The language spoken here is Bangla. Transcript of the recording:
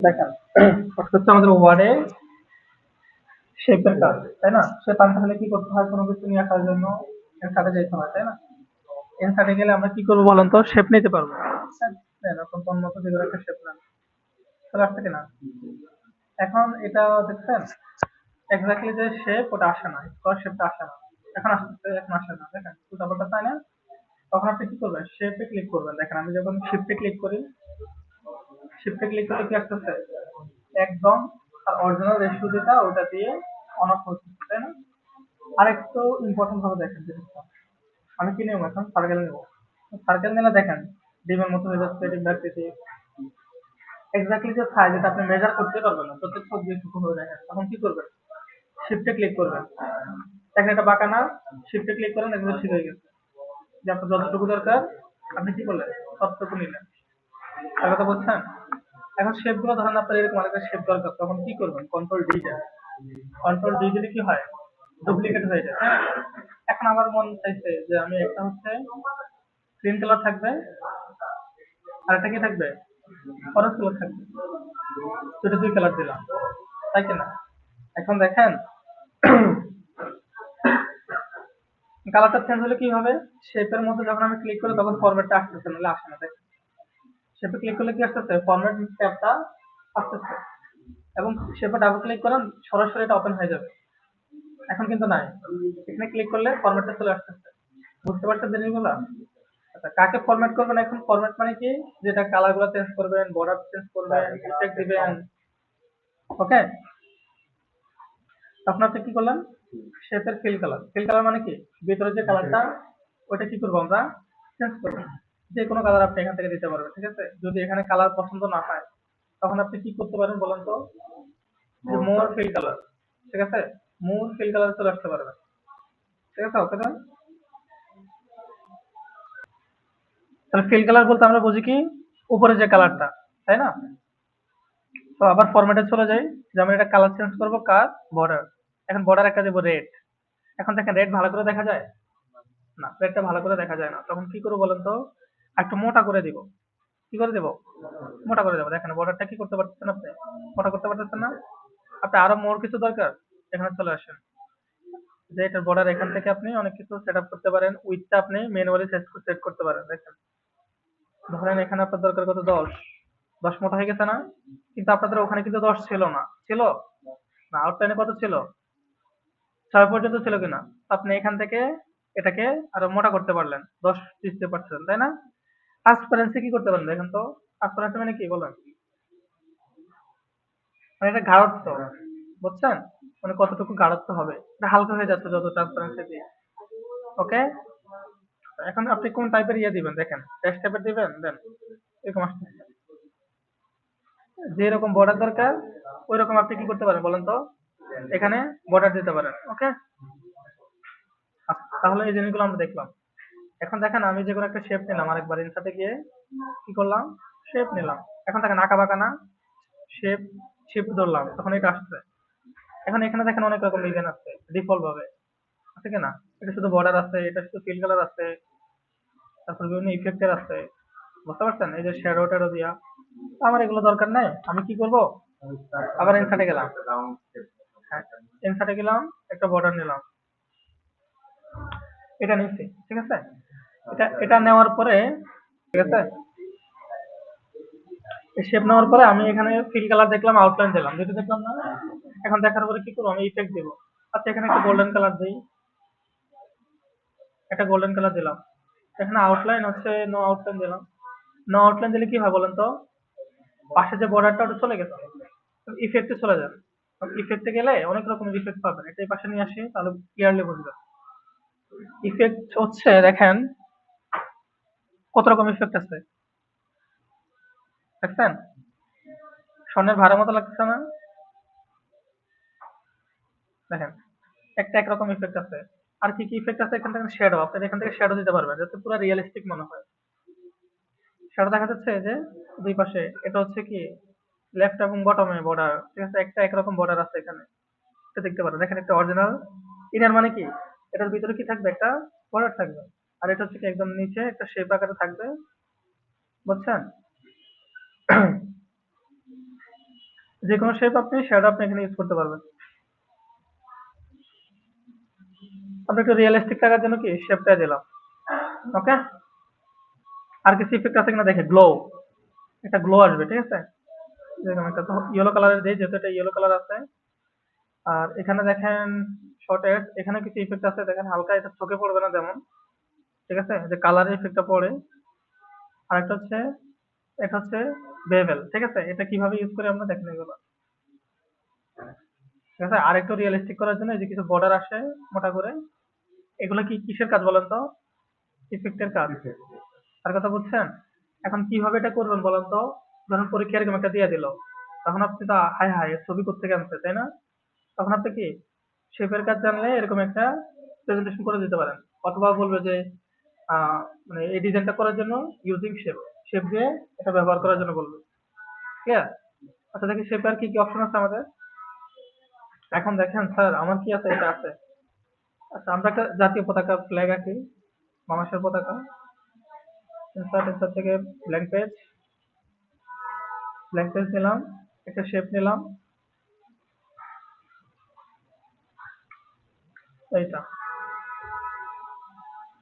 দেখেন তাই না? হলে কি করতে হয়? কোনো কিছু নিয়ে আসার জন্য যেতে হয়, তাই না? এনসার্টে গেলে আমরা কি করব তো? নিতে পারব। হ্যাঁ একটা কিনা এখন এটা দেখছেন? যে শেপ ওটা না। না। এখন না। তাই না তখন আপনি কি করবেন? ক্লিক করবেন। দেখেন, আমি যখন শিফটে ক্লিক করি শিফটে ক্লিক করলে কি আসতেছে? একদম আর অরিজিনাল রেশিও যেটা, ওটা দিয়ে অন অফ হচ্ছে, তাই না? আর একটু ইম্পর্টেন্ট ভাবে দেখেন জিনিসটা। আমি কি নেব এখন? সার্কেল নেব। সার্কেল নিলে দেখেন, ডিমের মতো হয়ে যাচ্ছে ডিম ব্যাকটিতে এক্স্যাক্টলি যে সাইজ যেটা আপনি মেজার করতে পারবেন না। প্রত্যেক ছবি একটু হয়ে দেখেন। তখন কি করবেন? শিফটে ক্লিক করবেন। দেখেন এটা বাঁকা না শিফটে ক্লিক করেন একদম ঠিক হয়ে গেছে। যে আপনার যতটুকু দরকার, আপনি কি করলেন? ততটুকু নিলেন। তার কথা বলছেন এখন শেপগুলো ধরেন আপনার এরকম আরেকটা শেপ দরকার, তখন কি করবেন? কন্ট্রোল ডি দেন কন্ট্রোল ডি দিলে কি হয়? ডুপ্লিকেট হয়ে যায় হ্যাঁ? এখন আমার মন চাইছে যে আমি একটা হচ্ছে গ্রিন কালার থাকবে, আর একটা কি থাকবে? অরেঞ্জ কালার থাকবে। দুটো দুই কালার দিলাম, তাই কিনা? এখন দেখেন কালারটা চেঞ্জ হলে কি হবে? শেপের মধ্যে যখন আমি ক্লিক করি, তখন ফরম্যাটটা আসতেছে, নাহলে আসে না দেখেন শেপে ক্লিক করলে কি আসতেছে? ফরম্যাট ট্যাবটা আসতেছে। এবং শেপে ডাবল ক্লিক করেন সরাসরি এটা ওপেন হয়ে যাবে। এখন কিন্তু নাই। এখানে ক্লিক করলে ফরম্যাটটা চলে আসতেছে। বুঝতে পারছেন জিনিসগুলো? আচ্ছা কাকে ফরম্যাট করবেন এখন? ফরম্যাট মানে কি? যেটা কালারগুলো চেঞ্জ করবেন বর্ডার চেঞ্জ করবেন ইফেক্ট দিবেন। ওকে তখন আপনি কি করলেন? শেপের ফিল কালার ফিল কালার মানে কি? ভিতরে যে কালারটা ওটা কি করব আমরা? চেঞ্জ করব। যে কোনো কালার আপনি এখান থেকে দিতে পারবেন ঠিক আছে? যদি এখানে কালার পছন্দ না হয় তখন আপনি কি করতে পারেন বলেন তো? যে মোর ফিল কালার ঠিক আছে? মোর ফিল কালার চলে আসতে পারবেন ঠিক আছে ওকে তাহলে ফিল কালার বলতে আমরা বুঝি কি? উপরে যে কালারটা তাই না? তো আবার ফরম্যাটে চলে যাই যেমন এটা কালার চেঞ্জ করব কার? বর্ডার এখন বর্ডার একটা দেবো রেড এখন দেখেন রেড ভালো করে দেখা যায়? না রেডটা ভালো করে দেখা যায় না। তখন কি করব বলেন তো? একটু মোটা করে দিব। কি করে দেবো? মোটা করে দেবো। দেখেন বর্ডারটা কি করতে পারতেছেন আপনি? মোটা করতে পারতেছেন না? আপনি আরও মোর কিছু দরকার? এখানে চলে আসেন। যে এটার বর্ডার এখান থেকে আপনি অনেক কিছু সেট আপ করতে পারেন। উইথটা আপনি ম্যানুয়ালি সেট করতে পারেন। দেখেন। ধরেন এখানে আপনার দরকার কত? দশ। দশ মোটা হয়ে গেছে না? কিন্তু আপনাদের ওখানে কিন্তু দশ ছিল না। ছিল? না আউটলাইনে কত ছিল? ছয় পর্যন্ত ছিল কিনা? আপনি এখান থেকে এটাকে আরও মোটা করতে পারলেন। দশ দিতে পারছেন, তাই না? ট্রান্সপারেন্সি কি করতে পারেন দেখেন তো ট্রান্সপারেন্সি মানে কি বলেন? মানে এটা গাঢ়ত্ব, বুঝছেন? মানে কতটুকু গাঢ়ত্ব হবে? এটা হালকা হয়ে যাচ্ছে যত ট্রান্সপারেন্সি দিয়ে। ওকে এখন আপনি কোন টাইপের ইয়ে দিবেন? দেখেন টেক্সট টাইপের দিবেন, দেন, এরকম আসতেছে যে রকম বর্ডার দরকার ওই রকম আপনি কি করতে পারেন বলেন তো? এখানে বর্ডার দিতে পারেন ওকে তাহলে এই জিনিসগুলো আমরা দেখলাম। এখন দেখেন আমি যে কোনো একটা শেপ নিলাম, আরেকবার ইনসার্টে গিয়ে কি করলাম? শেপ নিলাম। এখন দেখেন আঁকা বাঁকা না শেপ শেপ ধরলাম, তখন এটা আসছে। এখন এখানে দেখেন অনেক রকম ডিজাইন আছে ডিফল্ট ভাবে। আছে কি না? এটা শুধু বর্ডার আছে, এটা শুধু ফিল কালার আছে, তারপর বিভিন্ন ইফেক্টের আছে। বুঝতে পারছেন? এই যে শ্যাডো ট্যাডো দিয়া। আমার এগুলো দরকার নাই, আমি কি করব? আবার ইনসার্টে গেলাম। হ্যাঁ ইনসার্টে গেলাম, একটা বর্ডার নিলাম। এটা নিচ্ছি ঠিক আছে? এটা এটা নেওয়ার পরে, ঠিক আছে? শেপ নেওয়ার পরে আমি এখানে ফিল কালার দেখলাম আউটলাইন দিলাম। দুটো দেখলাম না? এখন দেখার পরে কি করব? আমি ইফেক্ট দেবো। আচ্ছা এখানে একটা গোল্ডেন কালার দিই। একটা গোল্ডেন কালার দিলাম। এখানে আউটলাইন হচ্ছে নো আউটলাইন দিলাম। নো আউটলাইন দিলে কি হয় বলেন তো? পাশে যে বর্ডারটা ওটা চলে গেছে। ইফেক্টে চলে যাবে। ইফেক্টে গেলে অনেক রকমের ইফেক্ট পাবেন। এটা এই পাশে নিয়ে আসি, তাহলে ক্লিয়ারলি বুঝবেন ইফেক্ট হচ্ছে, দেখেন কত রকম ইফেক্ট আছে? দেখছেন? স্বর্ণের ভাড়া মতো লাগছে না? দেখেন, একটা একরকম ইফেক্ট আছে। আর কি কি ইফেক্ট আছে? এখান থেকে শ্যাডো আপনি এখান থেকে শ্যাডো দিতে পারবেন, যাতে পুরো রিয়েলিস্টিক মনে হয়। শ্যাডো দেখা যাচ্ছে যে, দুই পাশে, এটা হচ্ছে কি লেফট এবং বটমে বর্ডার ঠিক আছে? একটা একরকম বর্ডার আছে এখানে। এটা দেখতে পারেন। দেখেন, একটা অরিজিনাল ইনার মানে কি? এটার ভিতরে কি থাকবে? একটা বর্ডার থাকবে। আর এটা হচ্ছে একদম নিচে একটা শেপ আকারে থাকবে। বুঝছেন? যে কোনো শেপ আপনি শ্যাডো আপনি এখানে ইউজ করতে পারবেন। আমরা একটু রিয়েলিস্টিক থাকার জন্য কি শেপটা দিলাম। ওকে আর কিছু ইফেক্ট আছে কিনা দেখে গ্লো একটা গ্লো আসবে, ঠিক আছে? যেরকম একটা ইয়েলো কালারের দেই, যেহেতু এটা ইয়েলো কালার আছে। আর এখানে দেখেন শর্টেড এখানে কিছু ইফেক্ট আছে, দেখেন হালকা, এটা চোখে পড়বে না যেমন। ঠিক আছে? যে কালার ইফেক্টটা পড়ে। আর একটা হচ্ছে এটা হচ্ছে বেভেল ঠিক আছে? এটা কীভাবে ইউজ করে আমরা দেখেন এগুলো। ঠিক আছে? আর একটু রিয়েলিস্টিক করার জন্য এই যে কিছু বর্ডার আসে মোটা করে। এগুলো কি কিসের কাজ বলেন তো? ইফেক্টের কাজ। আর কথা বুঝছেন? এখন কীভাবে এটা করবেন বলেন তো? ধরুন পরীক্ষা এরকম একটা দিয়ে দিল। তখন আপনি তো হাই হাই ছবি করতে আনছে তাই না? তখন আপনি কি শেপের কাজ জানলে এরকম একটা প্রেজেন্টেশন করে দিতে পারেন। অথবা বলবে যে মানে এই ডিজাইনটা করার জন্য ইউজিং শেপ শেপ দিয়ে এটা ব্যবহার করার জন্য বলবে। ক্লিয়ার আচ্ছা দেখি শেপে আর কি কি অপশন আছে আমাদের। এখন দেখেন স্যার আমার কি আছে, এটা আছে। আচ্ছা আমরা একটা জাতীয় পতাকা ফ্ল্যাগ আঁকি, বাংলাদেশের পতাকা। ইনসার্ট ইনসার্ট থেকে ব্ল্যাঙ্ক পেজ ব্ল্যাঙ্ক পেজ নিলাম, একটা শেপ নিলাম। এইটা।